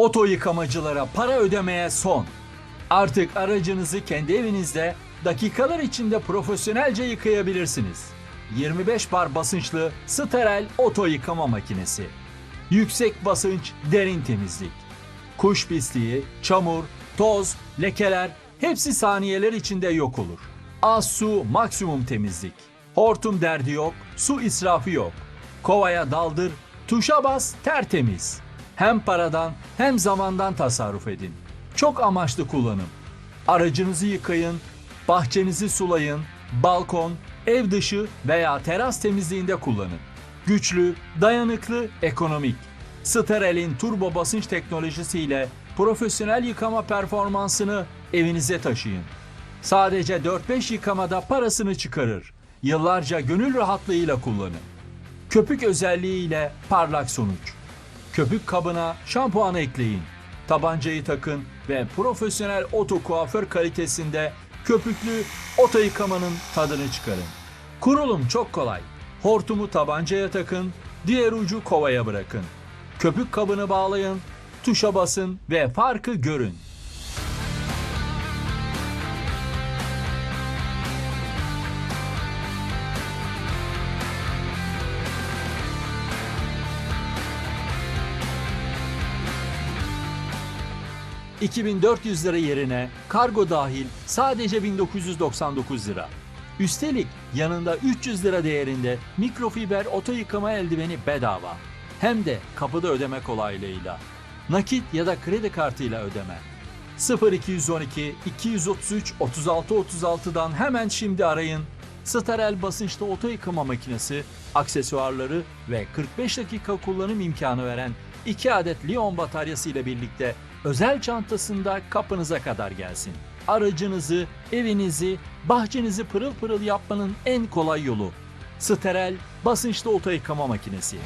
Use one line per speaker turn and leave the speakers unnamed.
Oto yıkamacılara para ödemeye son. Artık aracınızı kendi evinizde dakikalar içinde profesyonelce yıkayabilirsiniz. 25 bar basınçlı steril oto yıkama makinesi. Yüksek basınç, derin temizlik. Kuş pisliği, çamur, toz, lekeler hepsi saniyeler içinde yok olur. Az su, maksimum temizlik. Hortum derdi yok, su israfı yok. Kovaya daldır, tuşa bas, tertemiz. Hem paradan hem zamandan tasarruf edin. Çok amaçlı kullanım. Aracınızı yıkayın, bahçenizi sulayın, balkon, ev dışı veya teras temizliğinde kullanın. Güçlü, dayanıklı, ekonomik. Sterel'in turbo basınç teknolojisiyle profesyonel yıkama performansını evinize taşıyın. Sadece 4-5 yıkamada parasını çıkarır. Yıllarca gönül rahatlığıyla kullanın. Köpük özelliğiyle parlak sonuç. Köpük kabına şampuanı ekleyin. Tabancayı takın ve profesyonel oto kuaför kalitesinde köpüklü oto yıkamanın tadını çıkarın. Kurulum çok kolay. Hortumu tabancaya takın, diğer ucu kovaya bırakın. Köpük kabını bağlayın, tuşa basın ve farkı görün. ...2400 lira yerine kargo dahil sadece 1999 lira. Üstelik yanında 300 lira değerinde mikrofiber oto yıkama eldiveni bedava. Hem de kapıda ödeme kolaylığıyla. Nakit ya da kredi kartıyla ödeme. 0212 233 36 36'dan hemen şimdi arayın. Sterel basınçlı oto yıkama makinesi, aksesuarları ve 45 dakika kullanım imkanı veren 2 adet Lion bataryası ile birlikte özel çantasında kapınıza kadar gelsin. Aracınızı, evinizi, bahçenizi pırıl pırıl yapmanın en kolay yolu. Sterel basınçlı oto yıkama makinesi.